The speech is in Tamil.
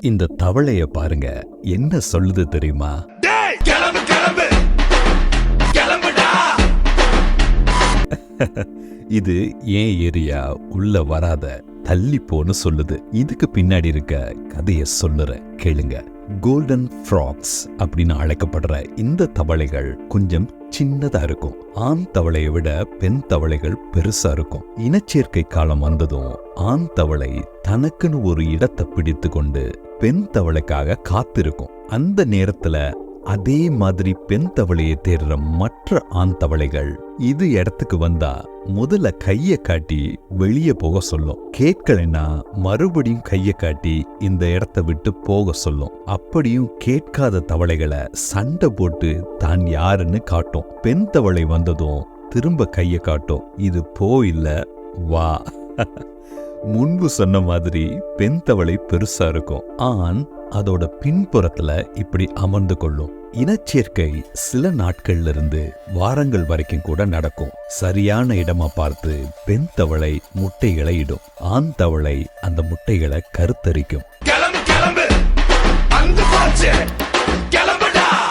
இந்த தவளைய பாருங்க. என்ன சொல்லுது தெரியுமா? இது ஏன் ஏரியா? உள்ள வராத. தள்ளி போன்னு சொல்லுது. இதுக்கு பின்னாடி இருக்க கதைய சொல்லுறேன். கேளுங்க. கோல்டன் ஃப்ராக்ஸ் அப்படின்னு அழைக்கப்படுற இந்த தவளைகள் கொஞ்சம் சின்னதா இருக்கும். ஆண் தவளையை விட பெண் தவளைகள் பெருசா இருக்கும். இனச்சேர்க்கை காலம் வந்ததும் ஆண் தவளை தனக்குன்னு ஒரு இடத்தை பிடித்து கொண்டு பெண் தவளைக்காக காத்திருக்கும். அந்த நேரத்துல அதே மாதிரி பெண் தவளையை தேடுற மற்ற ஆண் தவளைகள் இது இடத்துக்கு வந்தா முதல்ல கைய காட்டி வெளியே போக சொல்லும். கேட்கலைன்னா மறுபடியும் கைய காட்டி இந்த இடத்த விட்டு போக சொல்லும். அப்படியும் கேட்காத தவளைகளை சண்டை போட்டு தான் யாருன்னு காட்டும். பெண் தவளை வந்ததும் திரும்ப கைய காட்டும். இது போ இல்ல வா. முன்பு சொன்ன மாதிரி பெண் தவளை பெருசா இருக்கும். ஆண் அதோட பின்புறத்துல இப்படி அமர்ந்து கொள்ளும். இனச்சேர்க்கை சில நாட்கள்ல இருந்து வாரங்கள் வரைக்கும் கூட நடக்கும். சரியான இடமா பார்த்து பெண் தவளை முட்டைகளை இடும். ஆண் தவளை அந்த முட்டைகளை கருத்தரிக்கும். கிளம்பு கிளம்பு. அந்த